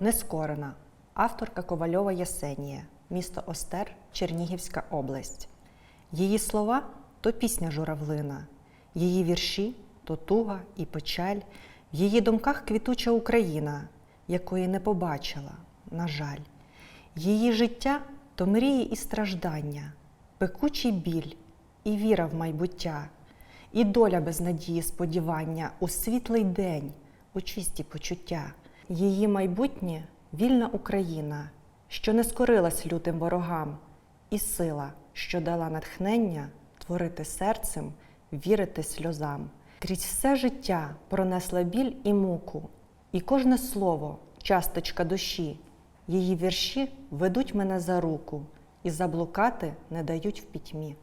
Нескорена, авторка Ковальова Єсенія, місто Остер, Чернігівська область. Її слова то пісня журавлина, її вірші то туга і печаль, в її думках квітуча Україна, якої не побачила, на жаль. Її життя то мрії і страждання, пекучий біль і віра в майбуття, і доля без надії сподівання у світлий день, у чисті почуття. Її майбутнє вільна Україна, що не скорилась лютим ворогам, і сила, що дала натхнення творити серцем, вірити сльозам. Крізь все життя пронесла біль і муку, і кожне слово часточка душі. Її вірші ведуть мене за руку і заблукати не дають в пітьмі.